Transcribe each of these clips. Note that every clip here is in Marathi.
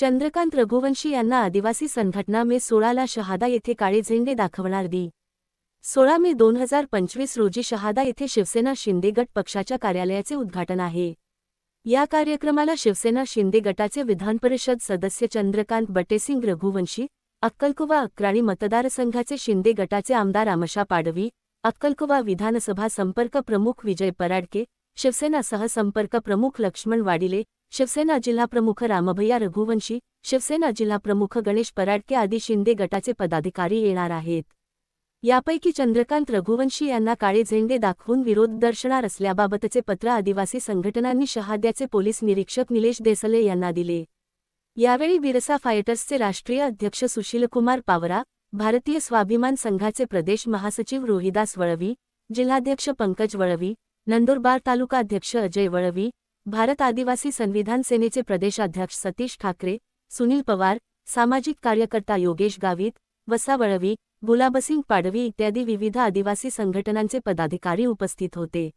चंद्रकांत रघुवंशी यांना आदिवासी संघटना मे सोळाला शहादा येथे काळे झेंडे दाखवणार दी. सोळा मे दोन हजार पंचवीस रोजी शहादा येथे शिवसेना शिंदे गट पक्षाच्या कार्यालयाचे उद्घाटन आहे. या कार्यक्रमाला शिवसेना शिंदे गटाचे विधानपरिषद सदस्य चंद्रकांत बटेसिंग रघुवंशी अक्कलकुवा अक्राणी मतदारसंघाचे शिंदे गटाचे आमदार आमशा पाडवी अक्कलकुवा विधानसभा संपर्क प्रमुख विजय पराडके शिवसेना सहसंपर्क प्रमुख लक्ष्मण वाडिले शिवसेना जिल्हाप्रमुख रामभैया रघुवंशी शिवसेना जिल्हाप्रमुख गणेश पराडके आदी शिंदे गटाचे पदाधिकारी येणार आहेत. यापैकी चंद्रकांत रघुवंशी यांना काळे झेंडे दाखवून विरोध दर्शणार असल्याबाबतचे पत्र आदिवासी संघटनांनी शहाद्याचे पोलीस निरीक्षक निलेश देसले यांना दिले. यावेळी बिरसा फायटर्सचे राष्ट्रीय अध्यक्ष सुशीलकुमार पावरा भारतीय स्वाभिमान संघाचे प्रदेश महासचिव रोहिदास वळवी जिल्हाध्यक्ष पंकज वळवी नंदुरबार तालुकाध्यक्ष अजय वळवी भारत आदिवासी संविधान सेनेचे प्रदेशाध्यक्ष सतीश ठाकरे सुनील पवार सामाजिक कार्यकर्ता योगेश गावित वसावळवी गुलाबसिंग पाडवी इत्यादी विविध आदिवासी संघटनांचे पदाधिकारी उपस्थित होते.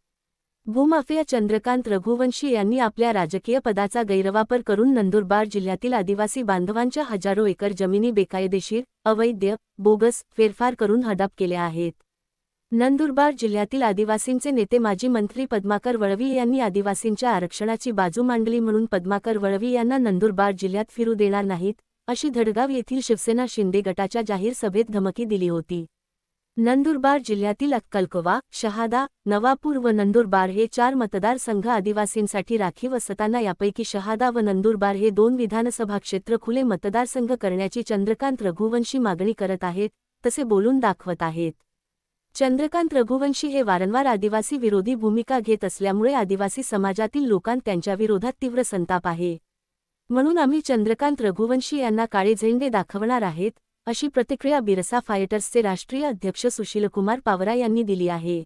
भूमाफिया चंद्रकांत रघुवंशी यांनी आपल्या राजकीय पदाचा गैरवापर करून नंदुरबार जिल्ह्यातील आदिवासी बांधवांच्या हजारो एकर जमिनी बेकायदेशीर अवैध बोगस फेरफार करून हडप केल्या आहेत. नंदुरबार जिल्ह्यातील आदिवासींचे नेते माजी मंत्री पद्माकर वळवी यांनी आदिवासींच्या आरक्षणाची बाजू मांडली म्हणून पद्माकर वळवी यांना नंदुरबार जिल्ह्यात फिरू देणार नाहीत अशी धडगाव येथील शिवसेना शिंदे गटाच्या जाहीर सभेत धमकी दिली होती. नंदुरबार जिल्ह्यातील अक्कलकोवा शहादा नवापूर व नंदुरबार हे चार मतदारसंघ आदिवासींसाठी राखीव असताना यापैकी शहादा व नंदुरबार हे दोन विधानसभा क्षेत्र खुले मतदारसंघ करण्याची चंद्रकांत रघुवंशी मागणी करत आहेत तसे बोलून दाखवत आहेत. चंद्रकांत रघुवंशी हे वारंवार आदिवासी विरोधी भूमिका घेत असल्यामुळे आदिवासी समाजातील लोकांत त्यांच्याविरोधात तीव्र संताप आहे. म्हणून आम्ही चंद्रकांत रघुवंशी यांना काळे झेंडे दाखवणार आहेत अशी प्रतिक्रिया बिरसा फायटर्सचे राष्ट्रीय अध्यक्ष सुशीलकुमार पावरा यांनी दिली आहे.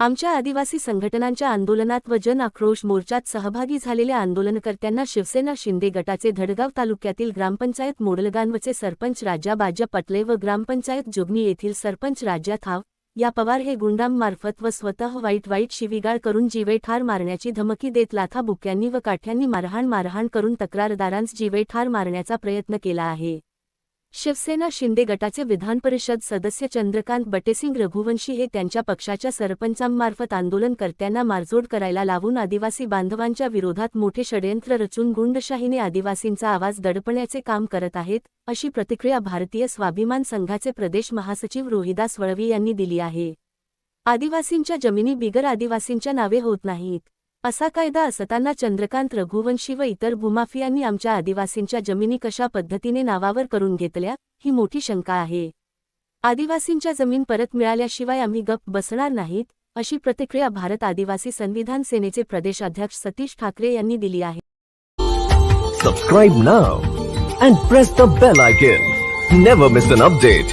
आमच्या आदिवासी संघटनांच्या आंदोलनात व जन आक्रोश मोर्चात सहभागी झालेल्या आंदोलनकर्त्यांना शिवसेना शिंदे गटाचे धडगाव तालुक्यातील ग्रामपंचायत मोडलगांवचे सरपंच राजा बाजा पटले व ग्रामपंचायत जुग्नी येथील सरपंच राजा थाव या पवार हे गुंडांमार्फत व स्वतः वाईट वाईट शिवीगाळ करून जीवे ठार मारण्याची धमकी देत लाथा बुक्यांनी व काठ्यांनी मारहाण मारहाण करून तक्रारदारांस जीवे ठार मारण्याचा प्रयत्न केला आहे. शिवसेना शिंदे गटाचे विधानपरिषद सदस्य चंद्रकांत बटेसिंग रघुवंशी हे त्यांच्या पक्षाच्या सरपंचांमार्फत आंदोलनकर्त्यांना मारझोड करायला लावून आदिवासी बांधवांच्या विरोधात मोठे षडयंत्र रचून गुंडशाहीने आदिवासींचा आवाज दडपण्याचे काम करत आहेत अशी प्रतिक्रिया भारतीय स्वाभिमान संघाचे प्रदेश महासचिव रोहिदास वळवी यांनी दिली आहे. आदिवासींच्या जमिनी बिगर आदिवासींच्या नावे होत नाहीत. असा कायदा असताना चंद्रकांत रघुवंशी व इतर भूमाफियांनी आमच्या आदिवासींच्या जमिनी कशा पद्धतीने नावावर करून घेतल्या ही मोठी शंका आहे. आदिवासींच्या जमीन परत मिळाल्याशिवाय आम्ही गप बसणार नाहीत अशी प्रतिक्रिया भारत आदिवासी संविधान सेनेचे प्रदेशाध्यक्ष सतीश ठाकरे यांनी दिली आहे. Subscribe now and press the bell icon never miss an update